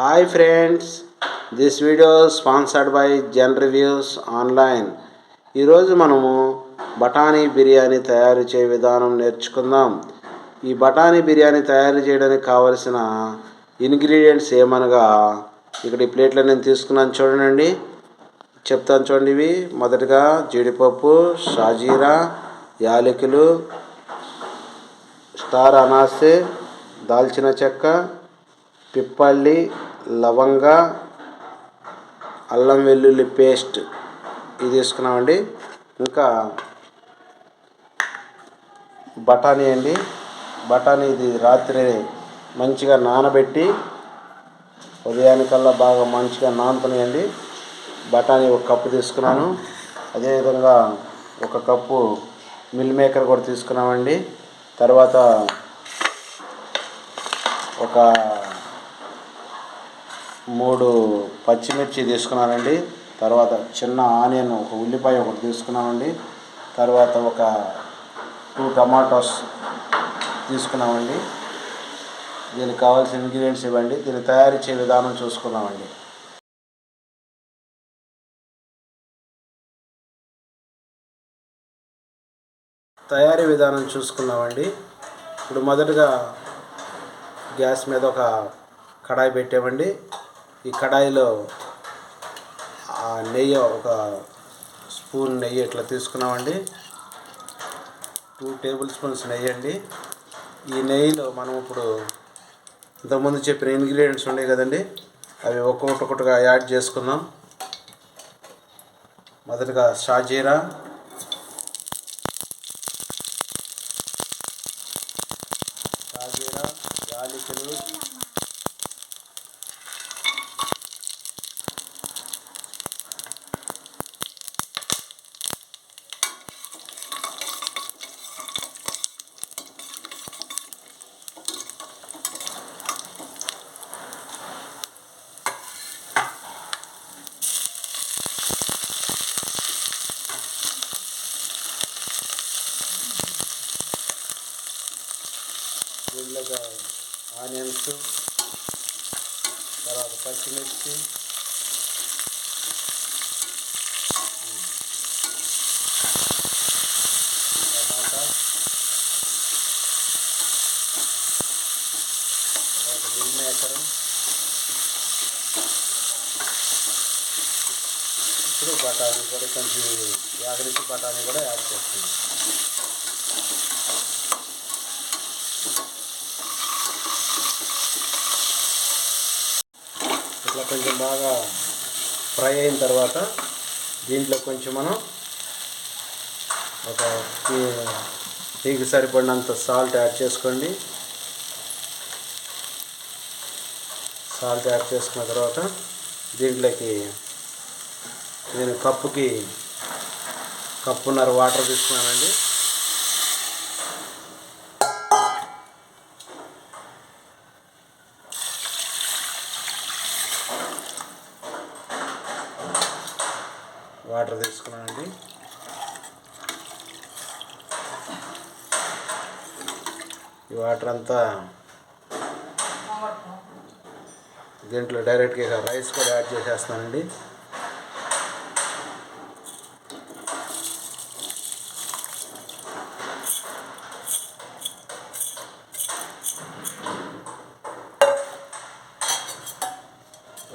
Hi friends this video sponsored by Jan reviews online ఈరోజు మనము బఠానీ బిర్యానీ తయారు చేయ విధానం నేర్చుకుందాం. ఈ బఠానీ బిర్యానీ తయారు చేయడానికి కావలసిన ఇంగ్రీడియంట్స్ ఏమనగా ఇక్కడ ఈ ప్లేట్లో నేను తీసుకున్నాను చూడండి. చెప్తాను చూడండి ఇవి. మొదటగా జీడిపప్పు షాజీరా యాలకులు స్టార్ అనాసే దాల్చిన చెక్క పిప్పల్లి లవంగ అల్లం వెల్లుల్లి పేస్ట్ ఇది తీసుకున్నామండి ఇంకా బఠానీ అండి. బఠానీ ఇది రాత్రి మంచిగా నానబెట్టి ఉదయానికల్లా బాగా మంచిగా నానుతున్నాయండి బఠానీ ఒక కప్పు తీసుకున్నాను. అదేవిధంగా ఒక కప్పు మిల్ మేకర్ కూడా తీసుకున్నామండి. తర్వాత ఒక మూడు పచ్చిమిర్చి తీసుకున్నానండి. తర్వాత చిన్న ఆనియన్ ఒక ఉల్లిపాయ ఒకటి తీసుకున్నామండి. తర్వాత ఒక టూ టమాటోస్ తీసుకున్నామండి. దీనికి కావాల్సిన ఇంగ్రీడియంట్స్ ఇవ్వండి. దీన్ని తయారు చేసే విధానం చూసుకున్నామండి తయారీ విధానం చూసుకున్నామండి ఇప్పుడు మొదటగా గ్యాస్ మీద ఒక కడాయి పెట్టామండి. ఈ కడాయిలో ఆ నెయ్యి ఒక స్పూన్ నెయ్యి ఇట్లా తీసుకున్నామండి. టూ టేబుల్ స్పూన్స్ నెయ్యి అండి. ఈ నెయ్యిలో మనం ఇప్పుడు ఇంతకుముందు చెప్పిన ఇంగ్రీడియంట్స్ ఉన్నాయి కదండి. అవి ఒక్కొక్కటి ఒకటిగా యాడ్ చేసుకుందాం. మొదటగా షాజీరా. షాజీరా యాలకులు దీంట్లో ఆనియన్స్ తర్వాత పచ్చిమిర్చి. టమాటా. తర్వాత మిల్ ఇప్పుడు బఠానీ కూడా కొంచెం యాగరించి బఠానీ కూడా యాడ్ చేస్తుంది ఇట్లా కొంచెం బాగా ఫ్రై అయిన తర్వాత దీంట్లో కొంచెం మనం ఒక టీకి సరిపడినంత సాల్ట్ యాడ్ చేసుకోండి. సాల్ట్ యాడ్ చేసుకున్న తర్వాత దీంట్లోకి నేను కప్పుకి కప్పున్నర వాటర్ తీసుకున్నానండి. వాటర్ తీసుకున్నానండి. ఈ వాటర్ అంతా దీంట్లో డైరెక్ట్గా రైస్ కూడా యాడ్ చేసేస్తానండి.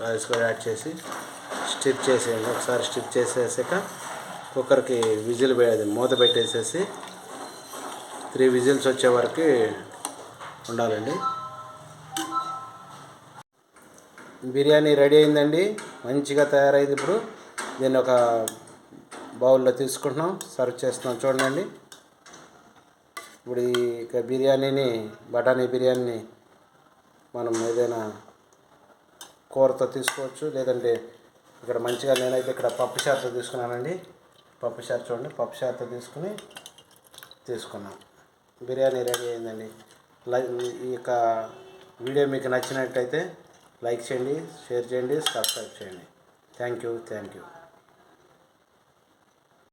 రైస్ కూడా యాడ్ చేసి స్టిప్ చేసేయండి. ఒకసారి స్టిప్ చేసేసాక కుక్కర్కి విజిల్ అది మూత పెట్టేసేసి త్రీ విజిల్స్ వచ్చే వరకు ఉండాలండి. బిర్యానీ రెడీ అయిందండి. మంచిగా తయారైంది ఇప్పుడు. దీన్ని ఒక బౌల్లో తీసుకుంటున్నాం. సర్వ్ చేస్తున్నాం చూడండి. ఇప్పుడు ఈ బిర్యానీని బఠానీ బిర్యానీని మనం ఏదైనా కూరతో తీసుకోవచ్చు. లేదంటే ఇక్కడ మంచిగా నేనైతే ఇక్కడ పప్పు షార్తో తీసుకున్నానండి. పప్పు షార్ చూడండి పప్పు షార్తో తీసుకుని తీసుకున్నాం. బిర్యానీ రెడీ అయిందండి. లైక్ ఈ యొక్క వీడియో మీకు నచ్చినట్టయితే లైక్ చేయండి షేర్ చేయండి సబ్స్క్రైబ్ చేయండి. Thank you thank you.